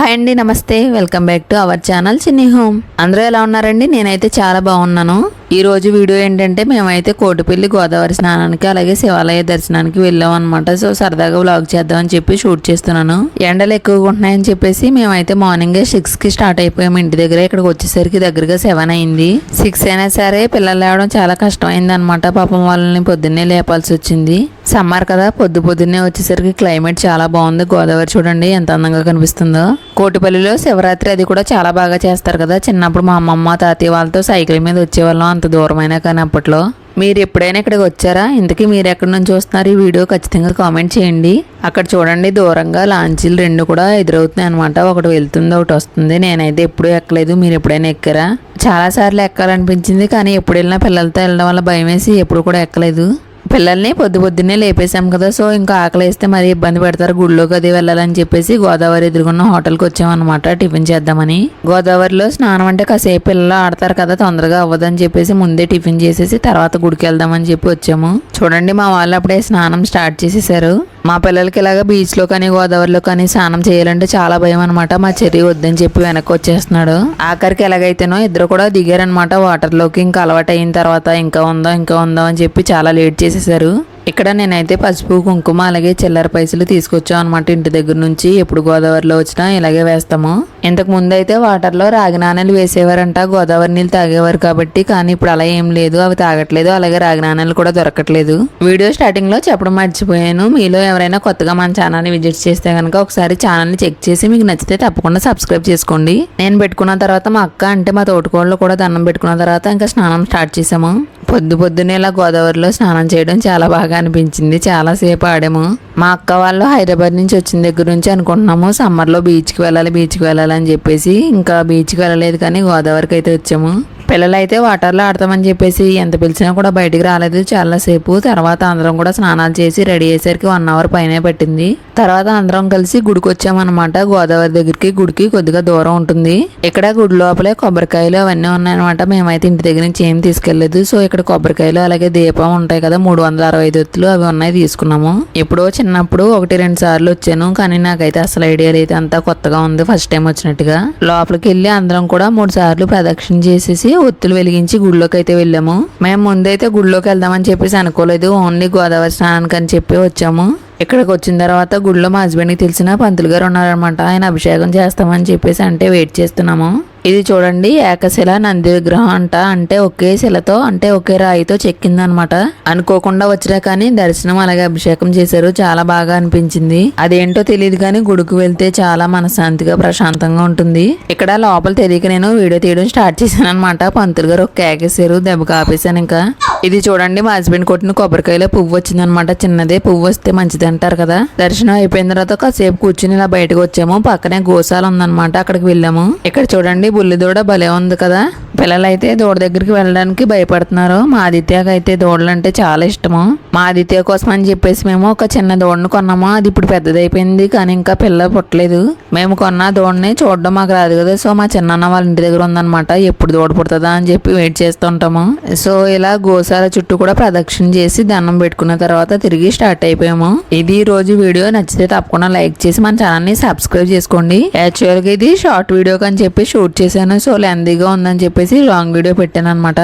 Hi అండి నమస్తే. Welcome back to our channel Chinni home. అందరూ ఎలా ఉన్నారండి? నేనైతే చాలా బాగున్నాను. ఈ రోజు వీడియో ఏంటంటే మేమైతే కోటిపల్లి గోదావరి స్నానానికి అలాగే శివాలయ దర్శనానికి వెళ్ళాం అనమాట సో సరదాగా వ్లాగ్ చేద్దామని చెప్పి షూట్ చేస్తున్నాను. ఎండలు ఎక్కువగా ఉంటున్నాయని చెప్పేసి మేమైతే మార్నింగే సిక్స్కి స్టార్ట్ అయిపోయాము ఇంటి దగ్గర ఇక్కడికి వచ్చేసరికి దగ్గరగా సెవెన్ అయింది. సిక్స్ అయినా సరే పిల్లలు లేవడం చాలా కష్టమైంది అనమాట పాపం వాళ్ళని పొద్దున్నే లేపాల్సి వచ్చింది. సమ్మర్ కదా పొద్దు పొద్దున్నే వచ్చేసరికి క్లైమేట్ చాలా బాగుంది. గోదావరి చూడండి ఎంత అందంగా కనిపిస్తుందో. కోటిపల్లిలో శివరాత్రి అది కూడా చాలా బాగా చేస్తారు కదా. చిన్నప్పుడు మా అమ్మమ్మ తాతయ్య వాళ్ళతో సైకిల్ మీద వచ్చేవాళ్ళం. అంత దూరమైనా కానీ అప్పట్లో. మీరు ఎప్పుడైనా ఇక్కడికి వచ్చారా? ఇంతకీ మీరు ఎక్కడి నుంచి చూస్తున్నారు ఈ వీడియో ఖచ్చితంగా కామెంట్ చేయండి. అక్కడ చూడండి దూరంగా లాంచీలు రెండు కూడా ఎదురవుతున్నాయి అనమాట ఒకటి వెళ్తుంది ఒకటి వస్తుంది. నేనైతే ఎప్పుడూ ఎక్కలేదు. మీరు ఎప్పుడైనా ఎక్కారా? చాలా సార్లు ఎక్కాలనిపించింది కానీ ఎప్పుడు వెళ్ళినా పిల్లలతో వెళ్ళడం వల్ల భయం వేసి ఎప్పుడు కూడా ఎక్కలేదు. పిల్లల్ని పొద్దు పొద్దున్నే లేపేసాం కదా సో ఇంకా ఆకలి వేస్తే మరి ఇబ్బంది పెడతారు గుళ్ళోకి అది వెళ్ళాలని చెప్పేసి గోదావరి ఎదురుకున్న హోటల్కి వచ్చామన్నమాట టిఫిన్ చేద్దామని. గోదావరిలో స్నానం అంటే కాసేపు పిల్లలు ఆడతారు కదా తొందరగా అవ్వదని చెప్పేసి ముందే టిఫిన్ చేసేసి తర్వాత గుడికి వెళ్దామని చెప్పి వచ్చాము. చూడండి మా వాళ్ళు అప్పుడే స్నానం స్టార్ట్ చేసేసారు. మా పిల్లలకి ఇలాగ బీచ్లో కానీ గోదావరిలో కానీ స్నానం చేయాలంటే చాలా భయం అనమాట మా చెర్రీ వద్దని చెప్పి వెనక్కి వచ్చేస్తున్నాడు. ఆఖరికి ఎలాగైతేనో ఇద్దరు కూడా దిగారనమాట వాటర్లోకి ఇంకా అలవాటు అయిన తర్వాత ఇంకా ఉందాం ఇంకా ఉందాం అని చెప్పి చాలా లేట్ చేసేసారు. ఇక్కడ నేనైతే పసుపు కుంకుమ అలాగే చిల్లర పైసలు తీసుకొచ్చాం అనమాట ఇంటి దగ్గర నుంచి ఎప్పుడు గోదావరిలో వచ్చినా ఇలాగే వేస్తాము. ఇంతకు ముందు అయితే వాటర్లో రాగి నాణాలు వేసేవారంట. గోదావరి నీళ్ళు తాగేవారు కాబట్టి కానీ ఇప్పుడు అలా ఏం లేదు. అవి తాగట్లేదు. అలాగే రాగి నాణాలు కూడా దొరకట్లేదు. వీడియో స్టార్టింగ్లో చెప్పడం మర్చిపోయాను. మీలో ఎవరైనా కొత్తగా మన ఛానల్ని విజిట్ చేస్తే కనుక ఒకసారి ఛానల్ని చెక్ చేసి మీకు నచ్చితే తప్పకుండా సబ్స్క్రైబ్ చేసుకోండి. నేను పెట్టుకున్న తర్వాత మా అక్క అంటే మా తోటకోళ్ళు కూడా దండం పెట్టుకున్న తర్వాత ఇంకా స్నానం స్టార్ట్ చేసాము. పొద్దు పొద్దున్నే ఇలా గోదావరిలో స్నానం చేయడం చాలా బాగా అనిపించింది. చాలాసేపు ఆడాము. మా అక్క వాళ్ళు హైదరాబాద్ నుంచి వచ్చిన దగ్గర నుంచి అనుకుంటున్నాము సమ్మర్లో బీచ్కి వెళ్ళాలి బీచ్కి వెళ్ళాలి అని చెప్పేసి ఇంకా బీచ్కి వెళ్ళలేదు కానీ గోదావరికి అయితే వచ్చాము. పిల్లలు అయితే వాటర్లో ఆడతామని చెప్పేసి ఎంత పిలిచినా కూడా బయటికి రాలేదు. చాలాసేపు తర్వాత అందరం కూడా స్నానాలు చేసి రెడీ అయ్యేసరికి వన్ అవర్ పైనే పట్టింది. తర్వాత అందరం కలిసి గుడికి వచ్చామన్నమాట గోదావరి దగ్గరికి గుడికి కొద్దిగా దూరం ఉంటుంది. ఇక్కడ గుడి లోపలే కొబ్బరికాయలు అవన్నీ ఉన్నాయన్నమాట. మేమైతే ఇంటి దగ్గర నుంచి ఏం తీసుకెళ్ళేదు సో ఇక్కడ కొబ్బరికాయలు అలాగే దీపం ఉంటాయి కదా మూడు వందల అరవై ఒత్తులు అవి ఉన్నాయి తీసుకున్నాము. ఎప్పుడో చిన్నప్పుడు ఒకటి రెండు సార్లు వచ్చాను. కానీ నాకైతే అసలు ఐడియా లేదు. అంతా కొత్తగా ఉంది. ఫస్ట్ టైం వచ్చినట్టుగా. లోపలికి వెళ్ళి అందరం కూడా మూడు సార్లు ప్రదక్షిణ చేసేసి ఒత్తులు వెలిగించి గుడిలోకి అయితే వెళ్ళాము. మేము ముందైతే గుడిలోకి వెళ్దామని చెప్పేసి అనుకోలేదు. ఓన్లీ గోదావరి స్నానానికి అని చెప్పి వచ్చాము. ఇక్కడికి వచ్చిన తర్వాత గుడిలో మా హస్బెండ్కి తెలిసిన పంతులు గారు ఉన్నారనమాట ఆయన అభిషేకం చేస్తామని చెప్పేసి అంటే వెయిట్ చేస్తున్నాము. ఇది చూడండి ఏకశిల నంది విగ్రహం అంట. అంటే ఒకే శిలతో అంటే ఒకే రాయితో చెక్కిందనమాట అనుకోకుండా వచ్చినా కానీ దర్శనం అలాగే అభిషేకం చేశారు. చాలా బాగా అనిపించింది. అదేంటో తెలియదు కానీ గుడికి వెళ్తే చాలా మనశాంతిగా ప్రశాంతంగా ఉంటుంది. ఇక్కడ లోపల తెలియక నేను వీడియో తీయడం స్టార్ట్ చేశాను అనమాట పంతులు గారు ఒక కేకేశారు దెబ్బ కాపేశాను ఇంకా ఇది చూడండి మా హస్బెండ్ కొట్టిన కొబ్బరికాయలో పువ్వు వచ్చిందనమాట. చిన్నదే పువ్వు వస్తే మంచిది అంటారు కదా. దర్శనం అయిపోయిన తర్వాత కాసేపు కూర్చుని ఇలా బయటకు వచ్చాము. పక్కనే గోశాల ఉందన్నమాట అక్కడికి వెళ్ళాము. ఇక్కడ చూడండి బుల్లిదూడ భలే ఉంది కదా. పిల్లలైతే దూడ దగ్గరికి వెళ్ళడానికి భయపడుతున్నారు. మా ఆదిత్యకి అయితే దూడలు అంటే చాలా ఇష్టము. మా ఆదిత్య కోసం అని చెప్పేసి మేము ఒక చిన్న దూడను కొన్నాము. అది ఇప్పుడు పెద్దదైపోయింది కానీ ఇంకా పిల్ల పుట్టలేదు. మేము కొన్న దూడని చూడడం మాకు రాదు కదా. సో మా చిన్నన్న వాళ్ళ ఇంటి దగ్గర ఉందన్నమాట. ఎప్పుడు దూడ పుడుతుందా అని చెప్పి వెయిట్ చేస్తుంటాము సో ఇలా గోసాల చుట్టూ కూడా ప్రదక్షిణ చేసి దండం పెట్టుకున్న తర్వాత తిరిగి స్టార్ట్ అయిపోయాము. ఇది ఈ రోజు వీడియో. నచ్చితే తప్పకుండా లైక్ చేసి మన ఛానల్ని సబ్స్క్రైబ్ చేసుకోండి. యాక్చువల్గా ఇది షార్ట్ వీడియో అని చెప్పి షూట్ చేశాను. సో లెందీగా ఉందని చెప్పేసి లాంగ్ వీడియో పెట్టాను అనమాట